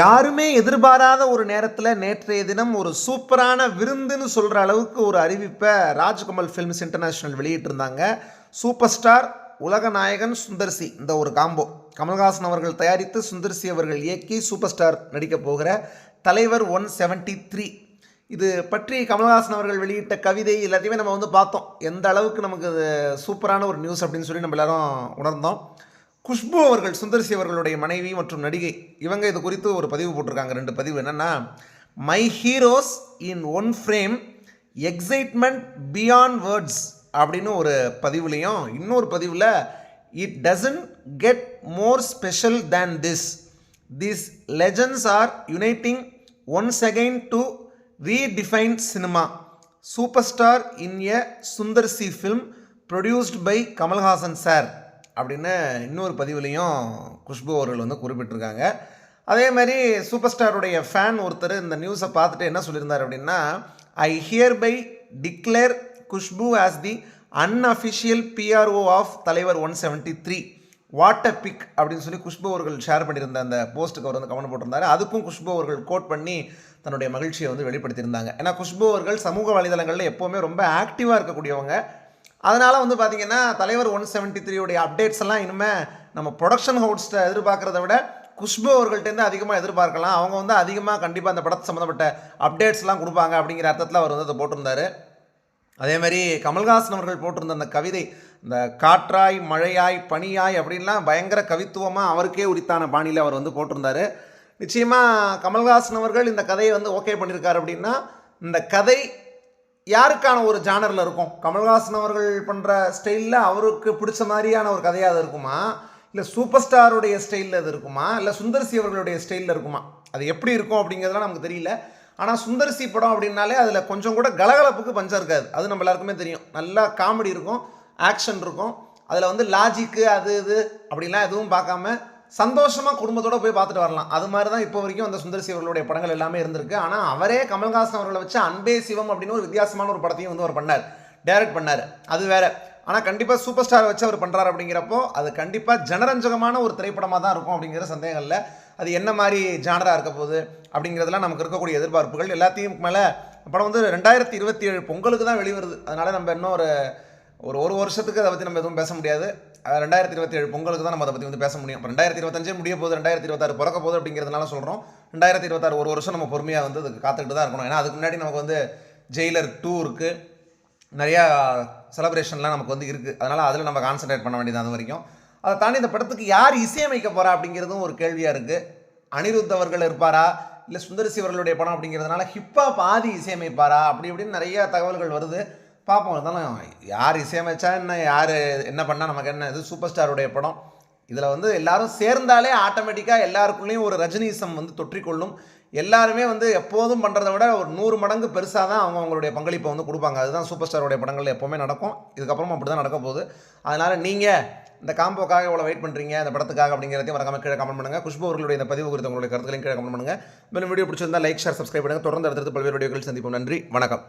யாருமே எதிர்பாராத ஒரு நேரத்தில் நேற்றைய தினம் ஒரு சூப்பரான விருந்துன்னு சொல்கிற அளவுக்கு ஒரு அறிவிப்பை ராஜ்கமல் ஃபிலிம்ஸ் இன்டர்நேஷ்னல் வெளியிட்டிருந்தாங்க. சூப்பர் ஸ்டார் உலக நாயகன் சுந்தர்சி இந்த ஒரு காம்போ. கமல்ஹாசன் அவர்கள் தயாரித்து சுந்தர்சி அவர்கள் இயக்கி சூப்பர் ஸ்டார் நடிக்கப் போகிற தலைவர் ஒன் செவன்ட்டி த்ரீ இது பற்றி கமல்ஹாசன் அவர்கள் வெளியிட்ட கவிதை எல்லாத்தையுமே நம்ம வந்து பார்த்தோம். எந்த அளவுக்கு நமக்கு சூப்பரான ஒரு நியூஸ் அப்படின்னு சொல்லி நம்ம எல்லாரும் உணர்ந்தோம். குஷ்பு அவர்கள் சுந்தர்சி அவர்களுடைய மனைவி மற்றும் நடிகை இவங்க இது குறித்து ஒரு பதிவு போட்டிருக்காங்க. ரெண்டு பதிவு என்னென்னா my heroes in one frame excitement beyond words அப்படின்னு ஒரு பதிவுலையும் இன்னொரு பதிவில் it doesn't get more special than this these legends are uniting once again to redefine cinema super star in a Sundar C film produced by Kamal Haasan sir அப்படின்னு இன்னொரு பதிவுலேயும் குஷ்பு அவர்கள் வந்து குறிப்பிட்டிருக்காங்க. அதே மாதிரி சூப்பர் ஸ்டாருடைய ஃபேன் ஒருத்தர் இந்த நியூஸை பார்த்துட்டு என்ன சொல்லியிருந்தார் அப்படின்னா I hereby declare Khushbu as the unofficial PRO of தலைவர் one seventy three what a pick அப்படின்னு சொல்லி குஷ்பு அவர்கள் ஷேர் பண்ணியிருந்த அந்த போஸ்ட்டுக்கு அவர் வந்து கமெண்ட் போட்டிருந்தாரு. அதுக்கும் குஷ்பு அவர்கள் கோட் பண்ணி தன்னுடைய மகிழ்ச்சியை வந்து வெளிப்படுத்தியிருந்தாங்க. ஏன்னா குஷ்பு அவர்கள் சமூக வலைதளங்களில் எப்போவுமே ரொம்ப ஆக்டிவாக இருக்கக்கூடியவங்க. அதனால் வந்து பார்த்திங்கன்னா தலைவர் ஒன் செவன்ட்டி த்ரீயோடைய அப்டேட்ஸ் எல்லாம் இனிமேல் நம்ம ப்ரொடக்ஷன் ஹவுஸ்ட்டை எதிர்பார்க்குறத விட குஷ்பு அவர்கள்ட்டேருந்து அதிகமாக எதிர்பார்க்கலாம். அவங்க வந்து அதிகமாக கண்டிப்பாக அந்த படத்தை சம்மந்தப்பட்ட அப்டேட்ஸ்லாம் கொடுப்பாங்க அப்படிங்கிற அர்த்தத்தில் அவர் வந்து அதை போட்டிருந்தாரு. அதேமாதிரி கமல்ஹாசன் அவர்கள் போட்டிருந்த அந்த கவிதை இந்த காற்றாய் மழையாய் பனியாய் அப்படின்லாம் பயங்கர கவித்துவமாக அவருக்கே உரித்தான பாணியில் அவர் வந்து போட்டிருந்தார். நிச்சயமாக கமல்ஹாசன் அவர்கள் இந்த கதையை வந்து ஓகே பண்ணியிருக்காரு அப்படின்னா இந்த கதை யாருக்கான ஒரு ஜானரில் இருக்கும்? கமல்ஹாசன் அவர்கள் பண்ணுற ஸ்டைலில் அவருக்கு பிடிச்ச மாதிரியான ஒரு கதையாக அது இருக்குமா? இல்லை சூப்பர் ஸ்டாருடைய ஸ்டைலில் அது இருக்குமா? இல்லை சுந்தர்சி அவர்களுடைய ஸ்டைலில் இருக்குமா? அது எப்படி இருக்கும் அப்படிங்கிறதுலாம் நமக்கு தெரியல. ஆனால் சுந்தர்சி படம் அப்படின்னாலே அதில் கொஞ்சம் கூட கலகலப்புக்கு பஞ்சம் இருக்காது. அது நம்ம எல்லாருக்குமே தெரியும். நல்லா காமெடி இருக்கும் ஆக்ஷன் இருக்கும். அதில் வந்து லாஜிக்கு அது இது அப்படின்லாம் எதுவும் பார்க்காம சந்தோஷமாக குடும்பத்தோடு போய் பார்த்துட்டு வரலாம். அது மாதிரி தான் இப்போ வரைக்கும் அந்த சுந்தர் சிவர்களுடைய படங்கள் எல்லாமே இருந்திருக்கு. ஆனால் அவரே கமல்ஹாசன் அவர்களை வச்சு அன்பே சிவம் அப்படின்னு ஒரு வித்தியாசமான ஒரு படத்தையும் வந்து அவர் பண்ணார். டைரக்ட் பண்ணார். அது வேற. ஆனால் கண்டிப்பாக சூப்பர் ஸ்டாரை வச்சு அவர் பண்ணுறாரு அப்படிங்கிறப்போ அது கண்டிப்பாக ஜனரஞ்சகமான ஒரு திரைப்படமாக தான் இருக்கும் அப்படிங்கிற சந்தேகம் இல்லை. அது என்ன மாதிரி ஜானராக இருக்க போகுது அப்படிங்கிறதுலாம் நமக்கு இருக்கக்கூடிய எதிர்பார்ப்புகள் எல்லாத்தையும் மேலே படம் வந்து ரெண்டாயிரத்தி இருபத்தி ஏழு பொங்கலுக்கு தான் வெளிவருது. அதனால் நம்ம இன்னும் ஒரு ஒரு ஒரு வருஷத்துக்கு அதை பற்றி நம்ம எதுவும் பேச முடியாது. ரெண்டாயிரத்தி இருபத்தி ஏழு பொங்கலுக்கு தான் நம்ம அதை பற்றி வந்து பேச முடியும். ரெண்டாயிரத்தி இருபத்தஞ்சே முடிய போகுது ரெண்டாயிரத்தி இருபத்தாறு பிறக்க போகுது அப்படிங்கிறதுனால சொல்கிறோம் ரெண்டாயிரத்தி இருபத்தாறு ஒரு வருஷம் நம்ம பொறுமையாக வந்து அதுக்கு காத்துக்கிட்டு தான் இருக்கணும். ஏன்னா அதுக்கு முன்னாடி நமக்கு வந்து ஜெயிலர் டூ இருக்குது நிறையா செலப்ரேஷன்லாம் நமக்கு வந்து இருக்குது அதனால் அதில் நம்ம கான்சன்ட்ரேட் பண்ண வேண்டியது அது வரைக்கும். அதை தாண்டி இந்த படத்துக்கு யார் இசையமைக்க போகிறா அப்படிங்கிறதும் ஒரு கேள்வியாக இருக்குது அனிருத் அவர்கள் இருப்பாரா? இல்லை சுந்தரசி அவர்களுடைய படம் அப்படிங்கிறதுனால ஹிப்பா பாதி இசையமைப்பாரா? அப்படி இப்படின்னு நிறைய தகவல்கள் வருது. பார்ப்போம் இருந்தாலும் யார் இசையமைச்சா என்ன யார் என்ன பண்ணால் நமக்கு என்ன இது? சூப்பர் ஸ்டாருடைய படம். இதில் வந்து எல்லாரும் சேர்ந்தாலே ஆட்டோமேட்டிக்காக எல்லாருக்குள்ளேயும் ஒரு ரஜினிசம் வந்து தொற்றிக்கொள்ளும். எல்லாருமே வந்து எப்போதும் பண்ணுறத விட ஒரு நூறு மடங்கு பெருசாக தான் அவங்க அவங்களுடைய பங்களிப்பை வந்து கொடுப்பாங்க. அதுதான் சூப்பர் ஸ்டாருடைய படங்கள் எப்போவுமே நடக்கும். இதுக்கப்புறமும் அப்படி தான் நடக்க போகுது. அதனால் நீங்கள் இந்த காம்போக்காக எவ்வளோ வெயிட் பண்ணுறீங்க இந்த படத்துக்காக அப்படிங்கிறதையும் மறக்காம கீழே கமெண்ட் பண்ணுங்கள் குஷ்பு அவர்களுடைய இந்த பதிவு குறித்த உங்களுடைய கருத்துக்களையும் கீழே கமெண்ட் பண்ணுங்கள் மேலும் வீடியோ பிடிச்சிருந்தா லைக் ஷேர் சப்ஸ்கிரைப் பண்ணுங்கள் தொடர்ந்து அடுத்தடுத்து பல்வேறு வீடியோக்கள் சந்திப்போம். நன்றி வணக்கம்.